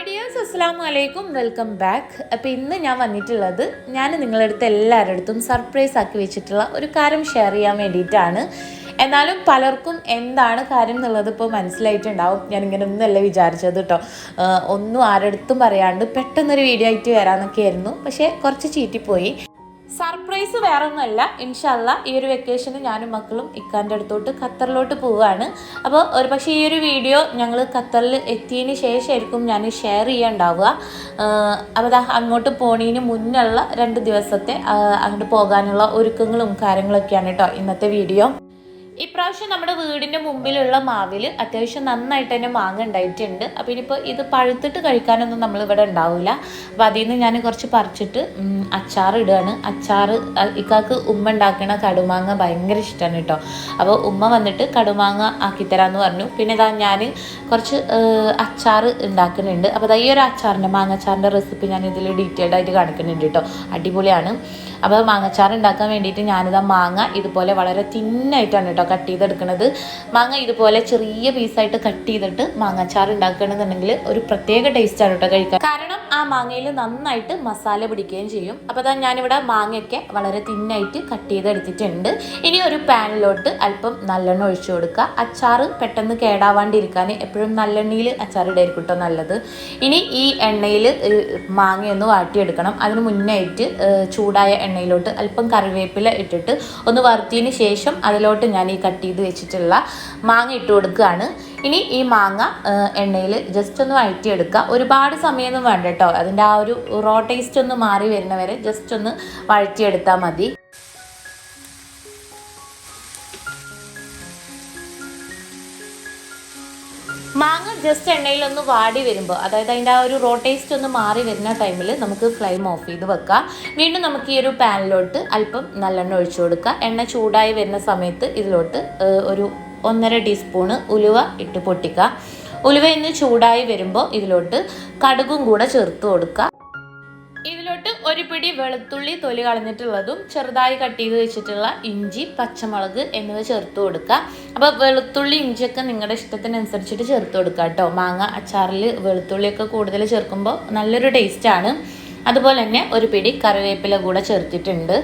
അസ്സാം വലൈക്കും welcome back. അപ്പോൾ ഇന്ന് ഞാൻ വന്നിട്ടുള്ളത് ഞാൻ നിങ്ങളുടെ അടുത്ത് എല്ലാവരുടെ അടുത്തും സർപ്രൈസ് ആക്കി വെച്ചിട്ടുള്ള ഒരു കാര്യം ഷെയർ ചെയ്യാൻ വേണ്ടിയിട്ടാണ്. എന്നാലും പലർക്കും എന്താണ് കാര്യം എന്നുള്ളത് ഇപ്പോൾ മനസ്സിലായിട്ടുണ്ടാവും. ഞാൻ ഇങ്ങനെ ഒന്നുമല്ല വിചാരിച്ചത് കേട്ടോ ഒന്നും ഒന്നും ആരടുത്തും പറയാണ്ട് പെട്ടെന്നൊരു വീഡിയോ ആയിട്ട് വരാമെന്നൊക്കെ ആയിരുന്നു പക്ഷേ കുറച്ച് ചീറ്റിപ്പോയി. സർപ്രൈസ് വേറെ ഒന്നുമല്ല ഇൻഷല്ല ഈ ഒരു വെക്കേഷന് ഞാനും മക്കളും ഇക്കാന്റെ അടുത്തോട്ട് ഖത്തറിലോട്ട് പോവുകയാണ്. അപ്പോൾ ഒരു പക്ഷേ ഈ ഒരു വീഡിയോ ഞങ്ങൾ ഖത്തറിൽ എത്തിയതിന് ശേഷമായിരിക്കും ഞാൻ ഷെയർ ചെയ്യാണ്ടാവുക. അപ്പോൾ അങ്ങോട്ട് പോണതിന് മുന്നുള്ള രണ്ട് ദിവസത്തെ അങ്ങോട്ട് പോകാനുള്ള ഒരുക്കങ്ങളും കാര്യങ്ങളൊക്കെയാണ് കേട്ടോ ഇന്നത്തെ വീഡിയോ. ഇപ്രാവശ്യം നമ്മുടെ വീടിന്റെ മുമ്പിലുള്ള മാവിൽ അത്യാവശ്യം നന്നായിട്ട് തന്നെ മാങ്ങ ഉണ്ടായിട്ടുണ്ട്. അപ്പോൾ ഇനിയിപ്പോൾ ഇത് പഴുത്തിട്ട് കഴിക്കാനൊന്നും നമ്മൾ ഇവിടെ ഉണ്ടാവില്ല അപ്പോൾ അതിൽ നിന്ന് ഞാൻ കുറച്ച് പറിച്ചിട്ട് അച്ചാർ ഇടുകയാണ്. അച്ചാർ ഇക്കാക്ക് ഉമ്മ ഉണ്ടാക്കണ കടുമാങ്ങ ഭയങ്കര ഇഷ്ടമാണ് കേട്ടോ. അപ്പോൾ ഉമ്മ വന്നിട്ട് കടുമാങ്ങ ആക്കിത്തരാമെന്ന് പറഞ്ഞു. പിന്നെ ഇതാ ഞാൻ കുറച്ച് അച്ചാർ ഉണ്ടാക്കുന്നുണ്ട്. അപ്പോൾ ഈ ഒരു അച്ചാറിന്റെ മാങ്ങച്ചാറിന്റെ റെസിപ്പി ഞാൻ ഇതിൽ ഡീറ്റെയിൽഡ് ആയിട്ട് കാണിക്കുന്നുണ്ട് കേട്ടോ. അടിപൊളിയാണ്. അപ്പോൾ മാങ്ങച്ചാറ് ഉണ്ടാക്കാൻ വേണ്ടിയിട്ട് ഞാനിതാ മാങ്ങ ഇതുപോലെ വളരെ തിന്നായിട്ടാണ് കേട്ടോ കട്ട് ചെയ്തെടുക്കുന്നത് മാങ്ങ ഇതുപോലെ ചെറിയ പീസായിട്ട് കട്ട് ചെയ്തിട്ട് മാങ്ങാച്ചാർ ഉണ്ടാക്കുകയാണെന്നുണ്ടെങ്കിൽ ഒരു പ്രത്യേക ടേസ്റ്റാണ് കേട്ടോ കഴിക്കാൻ. കാരണം ആ മാങ്ങയിൽ നന്നായിട്ട് മസാല പിടിക്കുകയും ചെയ്യും. അപ്പോൾ അതാ ഞാനിവിടെ മാങ്ങയൊക്കെ വളരെ തിന്നായിട്ട് കട്ട് ചെയ്തെടുത്തിട്ടുണ്ട്. ഇനി ഒരു പാനിലോട്ട് അല്പം നല്ലെണ്ണ ഒഴിച്ചു കൊടുക്കുക. അച്ചാർ പെട്ടെന്ന് കേടാവാണ്ടിരിക്കാൻ എപ്പോഴും നല്ലെണ്ണയിൽ അച്ചാർ ഇടായിരിക്കും കേട്ടോ നല്ലത്. ഇനി ഈ എണ്ണയിൽ മാങ്ങയൊന്ന് വാട്ടിയെടുക്കണം. അതിന് മുന്നായിട്ട് ചൂടായ ചൂടായ എണ്ണയിലോട്ട് അല്പം കറിവേപ്പില ഇട്ടിട്ട് ഒന്ന് വറുത്തിയതിന് ശേഷം അതിലോട്ട് ഞാൻ ഈ കട്ട് ചെയ്ത് വെച്ചിട്ടുള്ള മാങ്ങ ഇട്ട് കൊടുക്കുകയാണ്. ഇനി ഈ മാങ്ങ എണ്ണയിൽ ജസ്റ്റ് ഒന്ന് വഴറ്റിയെടുക്കുക. ഒരുപാട് സമയമൊന്നും വേണ്ട കേട്ടോ. അതിന്റെ ആ ഒരു റോ ടേസ്റ്റ് ഒന്ന് മാറി വരുന്നവരെ ജസ്റ്റ് ഒന്ന് വഴറ്റിയെടുത്താൽ മതി. മാങ്ങ ജസ്റ്റ് എണ്ണയിൽ ഒന്ന് വാടി വരുമ്പോൾ അതായത് അതിന്റെ ആ ഒരു റോ ടേസ്റ്റ് ഒന്ന് മാറി വരുന്ന ടൈമിൽ നമുക്ക് ഫ്ലെയിം ഓഫ് ചെയ്ത് വെക്കാം. വീണ്ടും നമുക്ക് ഈ ഒരു പാനിലോട്ട് അല്പം നല്ലെണ്ണ ഒഴിച്ചു കൊടുക്കുക എണ്ണ ചൂടായി വരുന്ന സമയത്ത് ഇതിലോട്ട് ഒരു ഒന്നര ടീസ്പൂണ് ഉലുവ ഇട്ട് പൊട്ടിക്കുക ഉലുവ ഇന്ന് ചൂടായി വരുമ്പോൾ ഇതിലോട്ട് കടുകും കൂടെ ചേർത്ത് കൊടുക്കുക വെളുത്തുള്ളി തൊലി കളഞ്ഞിട്ടുള്ളതും ചെറുതായി കട്ട് ചെയ്ത് വെച്ചിട്ടുള്ള ഇഞ്ചി പച്ചമുളക് എന്നിവ ചേർത്ത് കൊടുക്കുക. അപ്പോൾ വെളുത്തുള്ളി ഇഞ്ചിയൊക്കെ നിങ്ങളുടെ ഇഷ്ടത്തിനനുസരിച്ചിട്ട് ചേർത്ത് കൊടുക്കുക കേട്ടോ. മാങ്ങ അച്ചാറിൽ വെളുത്തുള്ളിയൊക്കെ കൂടുതൽ ചേർക്കുമ്പോൾ നല്ലൊരു ടേസ്റ്റാണ് അതുപോലെ തന്നെ ഒരു പിടി കറിവേപ്പില കൂടെ ചേർത്തിട്ടുണ്ട്.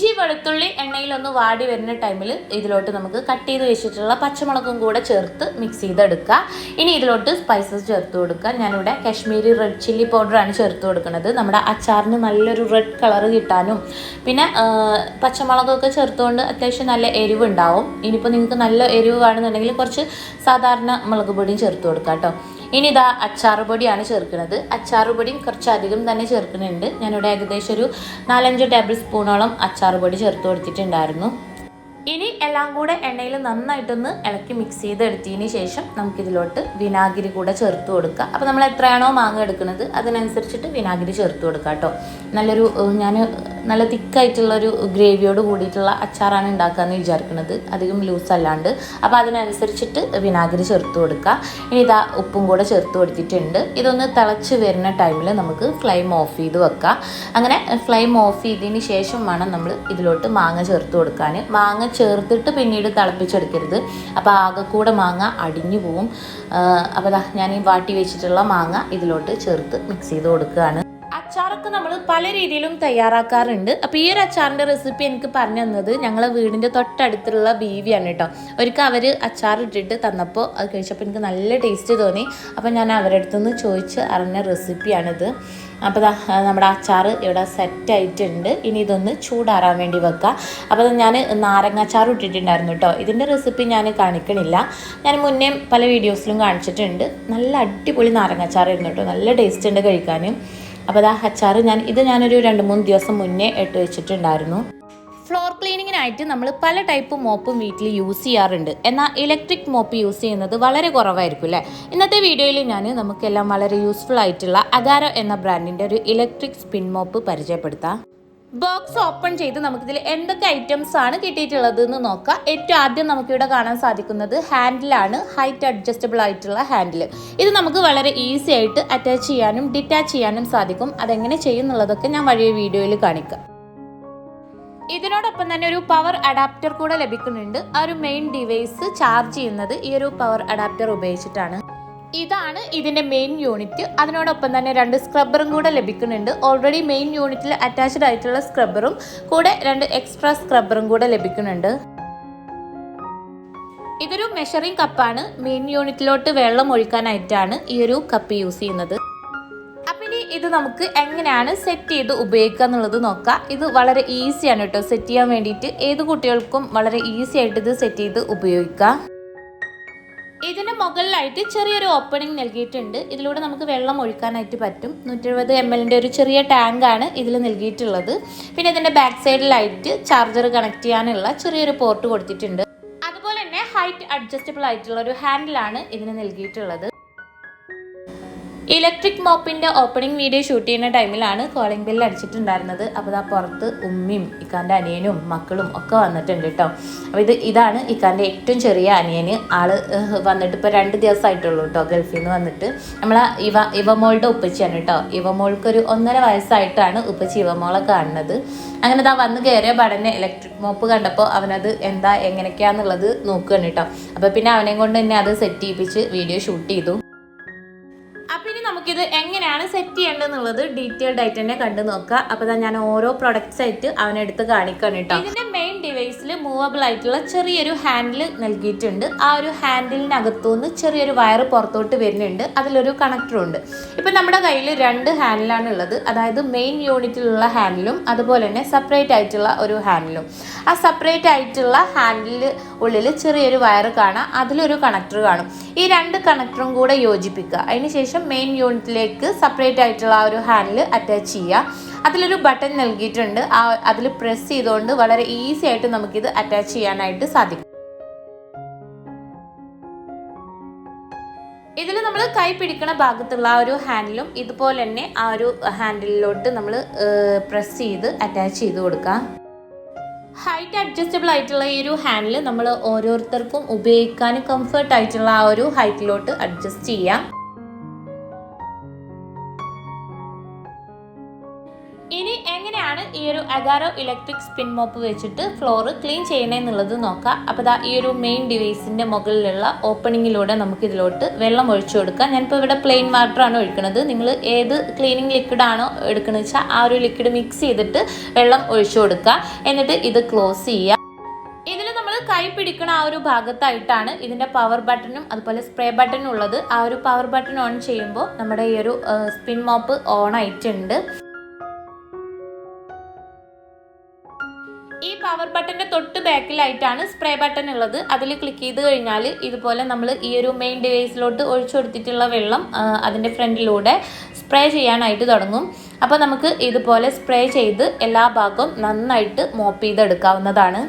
ഇഞ്ചി വെളുത്തുള്ളി എണ്ണയിൽ ഒന്ന് വാടി വരുന്ന ടൈമിൽ ഇതിലോട്ട് നമുക്ക് കട്ട് ചെയ്ത് വെച്ചിട്ടുള്ള പച്ചമുളകും കൂടെ ചേർത്ത് മിക്സ് ചെയ്തെടുക്കുക. ഇനി ഇതിലോട്ട് സ്പൈസസ് ചേർത്ത് കൊടുക്കുക. ഞാനിവിടെ കാശ്മീരി റെഡ് ചില്ലി പൗഡറാണ് ചേർത്ത് കൊടുക്കുന്നത്. നമ്മുടെ അച്ചാറിന് നല്ലൊരു റെഡ് കളർ കിട്ടാനും പിന്നെ പച്ചമുളകൊക്കെ ചേർത്തുകൊണ്ട് അത്യാവശ്യം നല്ല എരിവ് ഉണ്ടാവും ഇനിയിപ്പോൾ നിങ്ങൾക്ക് നല്ല എരിവ് വേണമെന്നുണ്ടെങ്കിൽ കുറച്ച് സാധാരണ മുളക് പൊടിയും ചേർത്ത് കൊടുക്കുക കേട്ടോ ഇനി ഇതാ അച്ചാറ് പൊടിയാണ് ചേർക്കുന്നത്. പൊടിയും കുറച്ചധികം തന്നെ ചേർക്കുന്നുണ്ട്. ഞാനിവിടെ ഏകദേശം ഒരു നാലഞ്ച് ടേബിൾ സ്പൂണോളം അച്ചാറ് പൊടി ചേർത്ത് കൊടുത്തിട്ടുണ്ടായിരുന്നു. ഇനി എല്ലാം കൂടെ എണ്ണയിൽ നന്നായിട്ടൊന്ന് ഇളക്കി മിക്സ് ചെയ്തെടുത്തതിന് ശേഷം നമുക്കിതിലോട്ട് വിനാഗിരി കൂടെ ചേർത്ത് കൊടുക്കുക അപ്പോൾ നമ്മൾ എത്രയാണോ മാങ്ങ എടുക്കുന്നത് അതിനനുസരിച്ചിട്ട് വിനാഗിരി ചേർത്ത് കൊടുക്കുക കേട്ടോ. നല്ലൊരു ഞാൻ നല്ല തിക്കായിട്ടുള്ളൊരു ഗ്രേവിയോട് കൂടിയിട്ടുള്ള അച്ചാറാണ് ഉണ്ടാക്കുകയെന്ന് വിചാരിക്കുന്നത്. അധികം ലൂസ് അല്ലാണ്ട്. അപ്പോൾ അതിനനുസരിച്ചിട്ട് വിനാഗിരി ചേർത്ത് കൊടുക്കുക ഇനി ഇതാ ഉപ്പും കൂടെ ചേർത്ത് കൊടുത്തിട്ടുണ്ട്. ഇതൊന്ന് തിളച്ച് വരുന്ന ടൈമിൽ നമുക്ക് ഫ്ലെയിം ഓഫ് ചെയ്ത് വെക്കാം. അങ്ങനെ ഫ്ലെയിം ഓഫ് ചെയ്തതിന് ശേഷം വേണം നമ്മൾ ഇതിലോട്ട് മാങ്ങ ചേർത്ത് കൊടുക്കാൻ മാങ്ങ ചേർത്തിട്ട് പിന്നീട് തിളപ്പിച്ചെടുക്കരുത്. അപ്പോൾ ആകെ കൂടെ മാങ്ങ അടിഞ്ഞു പോവും. അപ്പോൾ ഞാൻ ഈ വാട്ടി വെച്ചിട്ടുള്ള മാങ്ങ ഇതിലോട്ട് ചേർത്ത് മിക്സ് ചെയ്ത് കൊടുക്കുകയാണ്. അച്ചാറൊക്കെ നമ്മൾ പല രീതിയിലും തയ്യാറാക്കാറുണ്ട്. അപ്പോൾ ഈ ഒരു അച്ചാറിന്റെ റെസിപ്പി എനിക്ക് പറഞ്ഞു തന്നത് ഞങ്ങളെ വീടിന്റെ തൊട്ടടുത്തുള്ള ബീവിയാണ് കേട്ടോ. ഒരിക്കൽ അവർ അച്ചാർ ഇട്ടിട്ട് തന്നപ്പോൾ അത് കഴിച്ചപ്പോൾ എനിക്ക് നല്ല ടേസ്റ്റ് തോന്നി. അപ്പോൾ ഞാൻ അവരുടെ അടുത്തുനിന്ന് ചോദിച്ച് അറിഞ്ഞ റെസിപ്പിയാണിത് അപ്പോൾ നമ്മുടെ അച്ചാർ ഇവിടെ സെറ്റ് ആയിട്ടുണ്ട്. ഇനി ഇതൊന്ന് ചൂടാറാൻ വേണ്ടി വെക്കാം. അപ്പോൾ ഞാൻ നാരങ്ങാച്ചാർ ഇട്ടിട്ടുണ്ടായിരുന്നു കേട്ടോ. ഇതിന്റെ റെസിപ്പി ഞാൻ കാണിക്കണില്ല. ഞാൻ മുന്നേ പല വീഡിയോസിലും കാണിച്ചിട്ടുണ്ട്. നല്ല അടിപൊളി നാരങ്ങാച്ചാറായിരുന്നു കേട്ടോ. നല്ല ടേസ്റ്റ് ഉണ്ട് കഴിക്കാനും. അപ്പോൾ അതാ അച്ചാർ ഞാൻ ഇത് ഞാനൊരു രണ്ട് മൂന്ന് ദിവസം മുന്നേ ഇട്ട് വെച്ചിട്ടുണ്ടായിരുന്നു. ഫ്ലോർ ക്ലീനിങ്ങിനായിട്ട് നമ്മൾ പല ടൈപ്പ് മോപ്പും വീട്ടിൽ യൂസ് ചെയ്യാറുണ്ട്. എന്നാൽ ഇലക്ട്രിക് മോപ്പ് യൂസ് ചെയ്യുന്നത് വളരെ കുറവായിരിക്കും അല്ലേ? ഇന്നത്തെ വീഡിയോയിൽ ഞാൻ നമുക്കെല്ലാം വളരെ യൂസ്ഫുൾ ആയിട്ടുള്ള അഗാരോ എന്ന ബ്രാൻഡിന്റെ ഒരു ഇലക്ട്രിക് സ്പിൻ മോപ്പ് പരിചയപ്പെടുത്താം. ബോക്സ് ഓപ്പൺ ചെയ്ത് നമുക്കിതിൽ എന്തൊക്കെ ഐറ്റംസ് ആണ് കിട്ടിയിട്ടുള്ളത് എന്ന് നോക്കാം. ഏറ്റവും ആദ്യം നമുക്കിവിടെ കാണാൻ സാധിക്കുന്നത് ഹാൻഡിലാണ് ഹൈറ്റ് അഡ്ജസ്റ്റബിൾ ആയിട്ടുള്ള ഹാൻഡിൽ ഇത് നമുക്ക് വളരെ ഈസി ആയിട്ട് അറ്റാച്ച് ചെയ്യാനും ഡിറ്റാച്ച് ചെയ്യാനും സാധിക്കും. അതെങ്ങനെ ചെയ്യുന്നുള്ളതൊക്കെ ഞാൻ വഴിയ വീഡിയോയിൽ കാണിക്കാം. ഇതിനോടൊപ്പം തന്നെ ഒരു പവർ അഡാപ്റ്റർ കൂടെ ലഭിക്കുന്നുണ്ട്. ആ ഒരു മെയിൻ ഡിവൈസ് ചാർജ് ചെയ്യുന്നത് ഈ ഒരു പവർ അഡാപ്റ്റർ ഉപയോഗിച്ചിട്ടാണ്. ഇതാണ് ഇതിന്റെ മെയിൻ യൂണിറ്റ് അതിനോടൊപ്പം തന്നെ രണ്ട് സ്ക്രബ്ബറും കൂടെ ലഭിക്കുന്നുണ്ട്. ഓൾറെഡി മെയിൻ യൂണിറ്റിൽ അറ്റാച്ച്ഡ് ആയിട്ടുള്ള സ്ക്രബ്ബറും കൂടെ രണ്ട് എക്സ്ട്രാ സ്ക്രബ്ബറും കൂടെ ലഭിക്കുന്നുണ്ട്. ഇതൊരു മെഷറിംഗ് കപ്പാണ് മെയിൻ യൂണിറ്റിലോട്ട് വെള്ളം ഒഴിക്കാനായിട്ടാണ് ഈ ഒരു കപ്പ് യൂസ് ചെയ്യുന്നത്. ഇത് നമുക്ക് എങ്ങനെയാണ് സെറ്റ് ചെയ്ത് ഉപയോഗിക്കുക എന്നുള്ളത് നോക്കാം. ഇത് വളരെ ഈസിയാണ് കേട്ടോ. സെറ്റ് ചെയ്യാൻ വേണ്ടിയിട്ട് ഏത് കുട്ടികൾക്കും വളരെ ഈസി ആയിട്ട് ഇത് സെറ്റ് ചെയ്ത് ഉപയോഗിക്കാം. ഇതിന് മുകളിലായിട്ട് ചെറിയൊരു ഓപ്പണിംഗ് നൽകിയിട്ടുണ്ട്. ഇതിലൂടെ നമുക്ക് വെള്ളം ഒഴിക്കാനായിട്ട് പറ്റും. നൂറ്റെഴുപത് എം എല്ലിന്റെ ഒരു ചെറിയ ടാങ്കാണ് ഇതിൽ നൽകിയിട്ടുള്ളത്. പിന്നെ ഇതിന്റെ ബാക്ക് സൈഡിലായിട്ട് ചാർജർ കണക്ട് ചെയ്യാനുള്ള ചെറിയൊരു പോർട്ട് കൊടുത്തിട്ടുണ്ട്. അതുപോലെ തന്നെ ഹൈറ്റ് അഡ്ജസ്റ്റബിൾ ആയിട്ടുള്ള ഒരു ഹാൻഡിലാണ് ഇതിന് നൽകിയിട്ടുള്ളത്. ഇലക്ട്രിക് മോപ്പിന്റെ ഓപ്പണിംഗ് വീഡിയോ ഷൂട്ട് ചെയ്യുന്ന ടൈമിലാണ് കോളിംഗ് ബെല്ല് അടിച്ചിട്ടുണ്ടായിരുന്നത്. അപ്പോൾ ആ പുറത്ത് ഉമ്മയും ഇക്കാന്റെ അനിയനും മക്കളും ഒക്കെ വന്നിട്ടുണ്ട് കേട്ടോ. അപ്പോൾ ഇത് ഇതാണ് ഇക്കാന്റെ ഏറ്റവും ചെറിയ അനിയന്. ആൾ വന്നിട്ട് ഇപ്പോൾ രണ്ട് ദിവസമായിട്ടുള്ളൂ കേട്ടോ ഗൾഫിൽ നിന്ന് വന്നിട്ട്. നമ്മളെ ഇവ ഇവമോളുടെ ഉപ്പച്ചിയാണ് കേട്ടോ. ഇവമോൾക്കൊരു ഒന്നര വയസ്സായിട്ടാണ് ഉപ്പച്ചി ഇവമോളെ കാണുന്നത്. അങ്ങനെ താ വന്ന് കയറിയ പടനെ ഇലക്ട്രിക് മോപ്പ് കണ്ടപ്പോൾ അവനത് എന്താ എങ്ങനെയൊക്കെയാന്നുള്ളത് നോക്കുകയാണ് കേട്ടോ. അപ്പോൾ പിന്നെ അവനെ കൊണ്ട് തന്നെ അത് സെറ്റ് ചെയ്യിപ്പിച്ച് വീഡിയോ ഷൂട്ട് ചെയ്തു. നമുക്കിത് എങ്ങനെയാണ് സെറ്റ് ചെയ്യേണ്ടതെന്നുള്ളത് ഡീറ്റെയിൽഡ് ആയിട്ട് തന്നെ കണ്ടു നോക്കുക. അപ്പൊ തന്നെ ഞാൻ ഓരോ പ്രൊഡക്ട്സ് ആയിട്ട് അവനെടുത്ത് കാണിക്കാൻ കേട്ടോ. ഇതിന്റെ മെയിൻ ഡിവൈസിൽ മൂവബിൾ ആയിട്ടുള്ള ചെറിയൊരു ഹാൻഡിൽ നൽകിയിട്ടുണ്ട്. ആ ഒരു ഹാൻഡിലിനകത്തുനിന്ന് ചെറിയൊരു വയർ പുറത്തോട്ട് വരുന്നുണ്ട്. അതിലൊരു കണക്ടറും ഉണ്ട്. ഇപ്പൊ നമ്മുടെ കയ്യിൽ രണ്ട് ഹാൻഡിലാണ് ഉള്ളത്. അതായത് മെയിൻ യൂണിറ്റിലുള്ള ഹാൻഡിലും അതുപോലെ തന്നെ സെപ്പറേറ്റ് ആയിട്ടുള്ള ഒരു ഹാൻഡിലും ആ സെപ്പറേറ്റ് ആയിട്ടുള്ള ഹാൻഡിൽ ഉള്ളിൽ ചെറിയൊരു വയർ കാണാം. അതിലൊരു കണക്ടർ കാണും. ഈ രണ്ട് കണക്ടറും കൂടെ യോജിപ്പിക്കുക. അതിനുശേഷം മെയിൻ യൂണിറ്റിലേക്ക് സെപ്പറേറ്റ് ആയിട്ടുള്ള ആ ഒരു ഹാൻഡിൽ അറ്റാച്ച് ചെയ്യുക. അതിലൊരു ബട്ടൺ നൽകിയിട്ടുണ്ട്. ആ അതിൽ പ്രസ് ചെയ്തുകൊണ്ട് വളരെ ഈസി ആയിട്ട് നമുക്കിത് അറ്റാച്ച് ചെയ്യാനായിട്ട് സാധിക്കും. ഇതിൽ നമ്മൾ കൈ പിടിക്കുന്ന ഭാഗത്തുള്ള ആ ഒരു ഹാൻഡിലും ഇതുപോലെ തന്നെ ആ ഒരു ഹാൻഡിലോട്ട് നമ്മൾ പ്രസ് ചെയ്ത് അറ്റാച്ച് ചെയ്ത് കൊടുക്കാം ഹൈറ്റ് അഡ്ജസ്റ്റബിൾ ആയിട്ടുള്ള ഈ ഒരു ഹാൻഡിൽ നമ്മൾ ഓരോരുത്തർക്കും ഉപയോഗിക്കാനും കംഫർട്ട് ആയിട്ടുള്ള ആ ഒരു ഹൈറ്റിലോട്ട് അഡ്ജസ്റ്റ് ചെയ്യാം. അഗാറോ ഇലക്ട്രിക് സ്പിൻ മോപ്പ് വെച്ചിട്ട് ഫ്ലോർ ക്ലീൻ ചെയ്യണമെന്നുള്ളത് നോക്കാം. അപ്പോൾ ദാ ഈ ഒരു മെയിൻ ഡിവൈസിന്റെ മുകളിലുള്ള ഓപ്പണിങ്ങിലൂടെ നമുക്ക് ഇതിലോട്ട് വെള്ളം ഒഴിച്ചു കൊടുക്കാം. ഞാനിപ്പോൾ ഇവിടെ പ്ലെയിൻ വാട്ടർ ആണ് ഒഴിക്കുന്നത് നിങ്ങൾ ഏത് ക്ലീനിങ് ലിക്വിഡ് ആണോ എടുക്കുന്നത് വെച്ചാൽ ആ ഒരു ലിക്വിഡ് മിക്സ് ചെയ്തിട്ട് വെള്ളം ഒഴിച്ചു കൊടുക്കുക എന്നിട്ട് ഇത് ക്ലോസ് ചെയ്യുക കൈ പിടിക്കുന്ന ആ ഒരു ഭാഗത്തായിട്ടാണ് ഇതിന്റെ പവർ ബട്ടണും അതുപോലെ സ്പ്രേ ബട്ടണും ഉള്ളത്. ആ ഒരു പവർ ബട്ടൺ ഓൺ ചെയ്യുമ്പോൾ നമ്മുടെ ഈ ഒരു സ്പിൻ മോപ്പ് ഓൺ ആയിട്ടുണ്ട്. പവർ ബട്ടന്റെ തൊട്ട് ബാക്കിലായിട്ടാണ് സ്പ്രേ ബട്ടൺ ഉള്ളത്. അതിൽ ക്ലിക്ക് ചെയ്ത് കഴിഞ്ഞാൽ ഇതുപോലെ നമ്മൾ ഈ ഒരു മെയിൻ ഡിവൈസിലോട്ട് ഒഴിച്ചു കൊടുത്തിട്ടുള്ള വെള്ളം അതിന്റെ ഫ്രണ്ടിലൂടെ സ്പ്രേ ചെയ്യാനായിട്ട് തുടങ്ങും. അപ്പോൾ നമുക്ക് ഇതുപോലെ സ്പ്രേ ചെയ്ത് എല്ലാ ഭാഗവും നന്നായിട്ട് മോപ്പ് ചെയ്തെടുക്കാവുന്നതാണ്.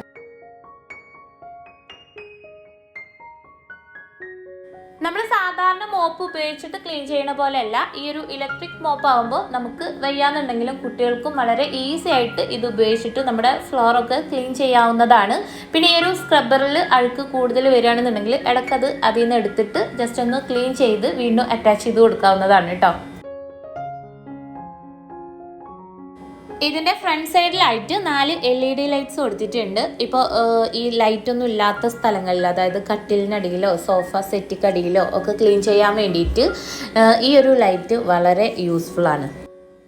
മോപ്പ് ഉപയോഗിച്ചിട്ട് ക്ലീൻ ചെയ്യണ പോലെയല്ല ഈ ഒരു ഇലക്ട്രിക് മോപ്പ് ആകുമ്പോൾ നമുക്ക് വയ്യാന്നുണ്ടെങ്കിലും കുട്ടികൾക്കും വളരെ ഈസി ആയിട്ട് ഇത് ഉപയോഗിച്ചിട്ട് നമ്മുടെ ഫ്ലോറൊക്കെ ക്ലീൻ ചെയ്യാവുന്നതാണ്. പിന്നെ ഈ ഒരു സ്ക്രബ്ബറിൽ അഴുക്ക് കൂടുതൽ വരികയാണെന്നുണ്ടെങ്കിൽ ഇടയ്ക്കത് അതിൽ നിന്ന് എടുത്തിട്ട് ജസ്റ്റ് ഒന്ന് ക്ലീൻ ചെയ്ത് വീണ്ടും അറ്റാച്ച് ചെയ്ത് കൊടുക്കാവുന്നതാണ് കേട്ടോ ഇതിന്റെ ഫ്രണ്ട് സൈഡിലായിട്ട് നാല് എൽ ഇ ഡി ലൈറ്റ്സ് കൊടുത്തിട്ടുണ്ട്. ഇപ്പോൾ ഈ ലൈറ്റ് ഒന്നും ഇല്ലാത്ത സ്ഥലങ്ങളിൽ അതായത് കട്ടിലിനടിയിലോ സോഫ സെറ്റിക്കടിയിലോ ഒക്കെ ക്ലീൻ ചെയ്യാൻ വേണ്ടിയിട്ട് ഈ ഒരു ലൈറ്റ് വളരെ യൂസ്ഫുൾ ആണ്.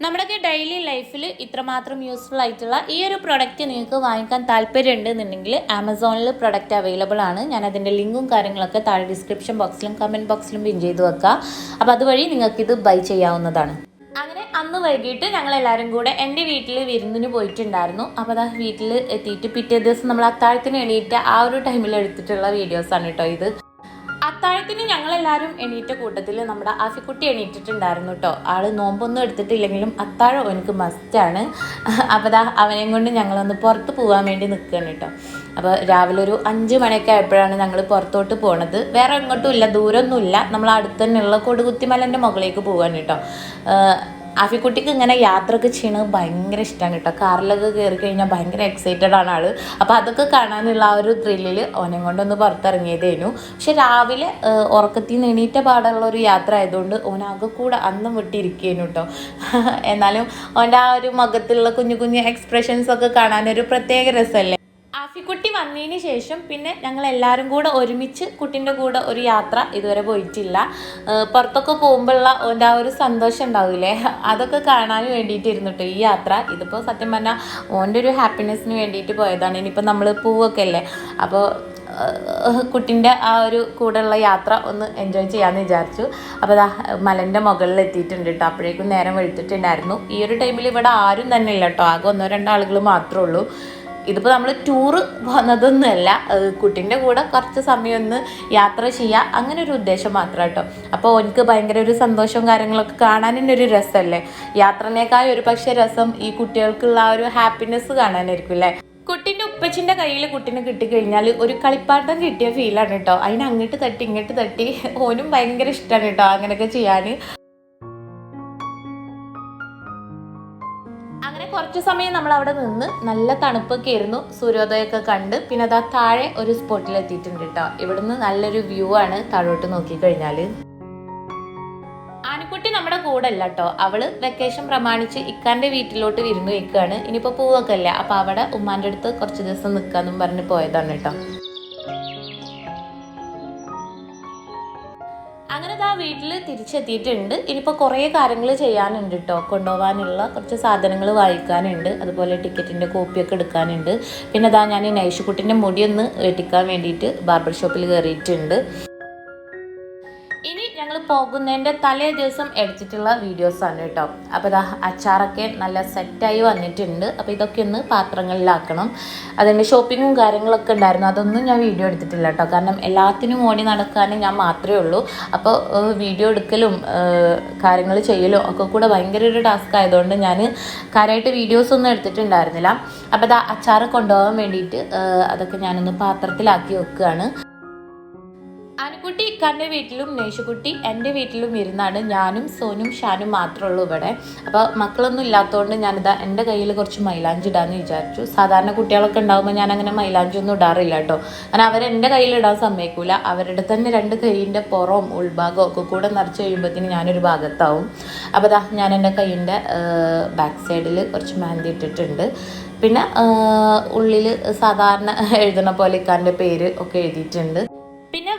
നമ്മുടെയൊക്കെ ഡെയിലി ലൈഫിൽ ഇത്രമാത്രം യൂസ്ഫുൾ ആയിട്ടുള്ള ഈ ഒരു പ്രൊഡക്റ്റ് നിങ്ങൾക്ക് വാങ്ങിക്കാൻ താല്പര്യം ഉണ്ടെന്നുണ്ടെങ്കിൽ ആമസോണിൽ പ്രൊഡക്റ്റ് അവൈലബിൾ ആണ്. ഞാൻ അതിന്റെ ലിങ്കും കാര്യങ്ങളൊക്കെ താഴെ ഡിസ്ക്രിപ്ഷൻ ബോക്സിലും കമന്റ് ബോക്സിലും പിൻ ചെയ്ത് വെക്കാം. അപ്പോൾ അതുവഴി നിങ്ങൾക്കിത് ബൈ ചെയ്യാവുന്നതാണ്. അങ്ങനെ അന്ന് വൈകിട്ട് ഞങ്ങൾ എല്ലാവരും കൂടെ എന്റെ വീട്ടിൽ വിരുന്നിന് പോയിട്ടുണ്ടായിരുന്നു. അപ്പോൾ അതാ വീട്ടിൽ എത്തിയിട്ട് പിറ്റേ ദിവസം നമ്മൾ അത്താഴത്തിന് എണീറ്റ ആ ഒരു ടൈമിൽ എടുത്തിട്ടുള്ള വീഡിയോസാണ് കേട്ടോ ഇത്. അത്താഴത്തിന് ഞങ്ങളെല്ലാവരും എണീറ്റ കൂട്ടത്തിൽ നമ്മുടെ ആഫിക്കുട്ടി എണീറ്റിട്ടുണ്ടായിരുന്നു കേട്ടോ ആൾ നോമ്പൊന്നും എടുത്തിട്ടില്ലെങ്കിലും അത്താഴം എനിക്ക് മസ്റ്റാണ് അപ്പോൾ ദാ അവനെയും കൊണ്ട് ഞങ്ങളൊന്ന് പുറത്ത് പോകാൻ വേണ്ടി നിൽക്കുകയാണ് കേട്ടോ അപ്പോൾ രാവിലെ ഒരു അഞ്ച് മണിയൊക്കെ ആയപ്പോഴാണ് ഞങ്ങൾ പുറത്തോട്ട് പോണത്. വേറെ എങ്ങോട്ടും ഇല്ല ദൂരമൊന്നുമില്ല നമ്മൾ അടുത്ത് തന്നെയുള്ള കൊടുകുത്തിമലന്റെ മുകളിലേക്ക് പോകാൻ കേട്ടോ ആഫിക്കുട്ടിക്ക് ഇങ്ങനെ യാത്രയൊക്കെ ചെയ്യണത് ഭയങ്കര ഇഷ്ടമാണ് കേട്ടോ. കാറിലൊക്കെ കയറി കഴിഞ്ഞാൽ ഭയങ്കര എക്സൈറ്റഡ് ആണ് ആൾ. അപ്പോൾ അതൊക്കെ കാണാനുള്ള ആ ഒരു ത്രില്ലിൽ ഓനെ കൊണ്ടൊന്ന് പുറത്തിറങ്ങിയതേനു. പക്ഷെ രാവിലെ ഉറക്കത്തിൽ നിന്ന് എണീറ്റ പാടുള്ള ഒരു യാത്ര ആയതുകൊണ്ട് ഓനാകെ കൂടെ അന്നും വിട്ടിരിക്കേനു കേട്ടോ എന്നാലും ഓന്റെ ആ ഒരു മുഖത്തുള്ള കുഞ്ഞു കുഞ്ഞു എക്സ്പ്രഷൻസ് ഒക്കെ കാണാൻ ഒരു പ്രത്യേക രസമല്ലേ ആഫിക്കുട്ടി വന്നതിന് ശേഷം പിന്നെ ഞങ്ങൾ എല്ലാവരും കൂടെ ഒരുമിച്ച് കുട്ടിന്റെ കൂടെ ഒരു യാത്ര ഇതുവരെ പോയിട്ടില്ല. പുറത്തൊക്കെ പോകുമ്പോഴുള്ള ഓന്റെ ആ ഒരു സന്തോഷം ഉണ്ടാവില്ലേ അതൊക്കെ കാണാൻ വേണ്ടിയിട്ട് ഇരുന്നിട്ട് ഈ യാത്ര. ഇതിപ്പോൾ സത്യം പറഞ്ഞാൽ ഓന്റെ ഒരു ഹാപ്പിനെസ്സിന് വേണ്ടിയിട്ട് പോയതാണ്. ഇനിയിപ്പോൾ നമ്മൾ പൂവൊക്കെ അല്ലേ? അപ്പോൾ കുട്ടിന്റെ ആ ഒരു കൂടെയുള്ള യാത്ര ഒന്ന് എൻജോയ് ചെയ്യാമെന്ന് വിചാരിച്ചു. അപ്പോൾ അതാ മലന്റെ മുകളിൽ എത്തിയിട്ടുണ്ട് കേട്ടോ അപ്പോഴേക്കും നേരം വെളുത്തിട്ടുണ്ടായിരുന്നു. ഈ ഒരു ടൈമിൽ ഇവിടെ ആരും തന്നെ ഇല്ല കേട്ടോ ആകെ ഒന്നോ രണ്ടോ ആളുകൾ മാത്രമേ ഉള്ളൂ. ഇതിപ്പോൾ നമ്മൾ ടൂറ് വന്നതൊന്നുമല്ല. കുട്ടീന്റെ കൂടെ കുറച്ച് സമയം ഒന്ന് യാത്ര ചെയ്യുക അങ്ങനെ ഒരു ഉദ്ദേശം മാത്രം കേട്ടോ അപ്പോൾ എനിക്ക് ഭയങ്കര ഒരു സന്തോഷവും കാര്യങ്ങളൊക്കെ കാണാൻ തന്നെ ഒരു രസമല്ലേ യാത്രനേക്കാൾ ഒരു പക്ഷേ രസം ഈ കുട്ടികൾക്കുള്ള ആ ഒരു ഹാപ്പിനെസ് കാണാനായിരിക്കും അല്ലേ കുട്ടീന്റെ ഉപ്പച്ചിന്റെ കയ്യിൽ കുട്ടീനെ കിട്ടിക്കഴിഞ്ഞാൽ ഒരു കളിപ്പാട്ടം കിട്ടിയ ഫീലാണ് കേട്ടോ അതിന് അങ്ങോട്ട് തട്ടി ഇങ്ങോട്ട് തട്ടി. ഓനും ഭയങ്കര ഇഷ്ടമാണ് കേട്ടോ അങ്ങനെയൊക്കെ ചെയ്യാൻ കുറച്ച് സമയം നമ്മൾ അവിടെ നിന്ന് നല്ല തണുപ്പൊക്കെ ആയിരുന്നു. സൂര്യോദയമൊക്കെ കണ്ട് പിന്നെ അതാ താഴെ ഒരു സ്പോട്ടിൽ എത്തിയിട്ടുണ്ട് കേട്ടോ. ഇവിടുന്ന് നല്ലൊരു വ്യൂ ആണ് താഴോട്ട് നോക്കിക്കഴിഞ്ഞാൽ ആനക്കുട്ടി നമ്മുടെ കൂടെ അല്ല കേട്ടോ. അവൾ വെക്കേഷൻ പ്രമാണിച്ച് ഇക്കാന്റെ വീട്ടിലോട്ട് വിരുന്ന് വെക്കുകയാണ് ഇനിയിപ്പോ പോവൊക്കെ അല്ല? അപ്പൊ അവിടെ ഉമ്മാന്റെ അടുത്ത് കുറച്ച് ദിവസം നിക്കാന്നും പറഞ്ഞ് പോയതാണ് കേട്ടോ. വീട്ടിൽ തിരിച്ചെത്തിയിട്ടുണ്ട്. ഇനിയിപ്പോൾ കുറേ കാര്യങ്ങൾ ചെയ്യാനുണ്ട് കേട്ടോ കൊണ്ടുപോകാനുള്ള കുറച്ച് സാധനങ്ങൾ വായിക്കാനുണ്ട് അതുപോലെ ടിക്കറ്റിന്റെ കോപ്പിയൊക്കെ എടുക്കാനുണ്ട്. പിന്നെ അതാ ഞാൻ നൈഷുക്കുട്ടിന്റെ മുടിയൊന്ന് വെട്ടിക്കാൻ വേണ്ടിയിട്ട് ബാർബർ ഷോപ്പിൽ കയറിയിട്ടുണ്ട്. പോകുന്നതിന്റെ തലേ ദിവസം എടുത്തിട്ടുള്ള വീഡിയോസാണ് കേട്ടോ. അപ്പോൾ ഇതാ അച്ചാറൊക്കെ നല്ല സെറ്റായി വന്നിട്ടുണ്ട്. അപ്പോൾ ഇതൊക്കെ ഒന്ന് പാത്രങ്ങളിലാക്കണം. അതിന്റെ ഷോപ്പിങ്ങും കാര്യങ്ങളൊക്കെ ഉണ്ടായിരുന്നു. അതൊന്നും ഞാൻ വീഡിയോ എടുത്തിട്ടില്ല കേട്ടോ. കാരണം എല്ലാത്തിനും ഓടി നടക്കാനും ഞാൻ മാത്രമേ ഉള്ളൂ. അപ്പോൾ വീഡിയോ എടുക്കലും കാര്യങ്ങൾ ചെയ്യലും ഒക്കെ കൂടെ ഭയങ്കര ഒരു ടാസ്ക് ആയതുകൊണ്ട് ഞാൻ കാര്യമായിട്ട് വീഡിയോസൊന്നും എടുത്തിട്ടുണ്ടായിരുന്നില്ല. അപ്പോൾ ഇതാ അച്ചാറ് കൊണ്ടുപോകാൻ വേണ്ടിയിട്ട് അതൊക്കെ ഞാനൊന്ന് പാത്രത്തിലാക്കി വെക്കുകയാണ്. ആനക്കുട്ടി കണ്ണു വീട്ടിലും നേഷുക്കുട്ടി എന്റെ വീട്ടിലും ഇരുന്നാണ് ഞാനും സോനും ഷാനും മാത്രമേ ഉള്ളൂ ഇവിടെ. അപ്പോൾ മക്കളൊന്നും ഇല്ലാത്തതുകൊണ്ട് ഞാനിതാ എന്റെ കയ്യിൽ കുറച്ച് മൈലാഞ്ചി ഇടാമെന്ന് വിചാരിച്ചു. സാധാരണ കുട്ടികളൊക്കെ ഉണ്ടാകുമ്പോൾ ഞാൻ അങ്ങനെ മൈലാഞ്ചി ഒന്നും ഇടാറില്ല കേട്ടോ. കാരണം അവരെന്റെ കയ്യിൽ ഇടാൻ സമ്മതിക്കൂല. അവരുടെ തന്നെ രണ്ട് കൈയിന്റെ പുറവും ഉൾഭാഗവും ഒക്കെ കൂടെ നിറച്ച് കഴിയുമ്പോഴത്തേന് ഞാനൊരു ഭാഗത്താവും. അപ്പോൾ ദാ ഞാൻ എന്റെ കൈയിന്റെ ബാക്ക് സൈഡിൽ കുറച്ച് മാന്തി ഇട്ടിട്ടുണ്ട്. പിന്നെ ഉള്ളിൽ സാധാരണ എഴുതുന്ന പോലെ ഇക്കാന്റെ പേര് ഒക്കെ എഴുതിയിട്ടുണ്ട്.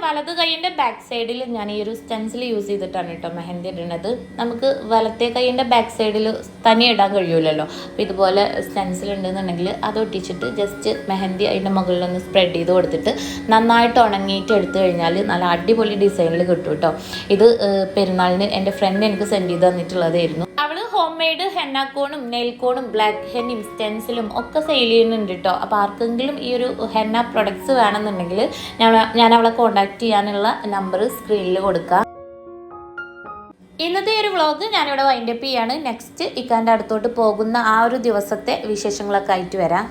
വലത് കൈയിന്റെ ബാക്ക് സൈഡിൽ ഞാൻ ഈ ഒരു സ്റ്റെൻസിൽ യൂസ് ചെയ്തിട്ടാണ് കേട്ടോ മെഹന്തി ഇടുന്നത് നമുക്ക് വലത്തെ കൈയിന്റെ ബാക്ക് സൈഡിൽ തനി ഇടാൻ കഴിയൂലല്ലോ. അപ്പോൾ ഇതുപോലെ സ്റ്റെൻസിൽ ഉണ്ടെന്നുണ്ടെങ്കിൽ അത് ഒട്ടിച്ചിട്ട് ജസ്റ്റ് മെഹന്തി അതിന്റെ മുകളിലൊന്ന് സ്പ്രെഡ് ചെയ്ത് കൊടുത്തിട്ട് നന്നായിട്ട് ഉണങ്ങിയിട്ട് എടുത്തു കഴിഞ്ഞാൽ നല്ല അടിപൊളി ഡിസൈനിൽ കിട്ടും കേട്ടോ ഇത് പെരുന്നാളിന് എന്റെ ഫ്രണ്ട് എനിക്ക് സെൻഡ് ചെയ്ത് തന്നിട്ടുള്ളതായിരുന്നു. അവൾ ഹോം മെയ്ഡ് ഹെന്നാക്കോണും നെയിൽക്കോണും ബ്ലാക്ക് ഹെന്നും സ്റ്റെൻസിലും ഒക്കെ സെയിൽ ചെയ്യുന്നുണ്ട് കേട്ടോ അപ്പോൾ ആർക്കെങ്കിലും ഈ ഒരു ഹെന്ന പ്രൊഡക്ട്സ് വേണമെന്നുണ്ടെങ്കിൽ ഞാൻ അവളെ കോൺടാക്ട് ചെയ്യാനുള്ള നമ്പർ സ്ക്രീനിൽ കൊടുക്കാം. ഇന്നത്തെ ഒരു വ്ളോഗ് ഞാനിവിടെ വൈൻഡപ്പ് ചെയ്യാണ്. നെക്സ്റ്റ് ഇക്കാന്റെ അടുത്തോട്ട് പോകുന്ന ആ ഒരു ദിവസത്തെ വിശേഷങ്ങളൊക്കെ ആയിട്ട് വരാം.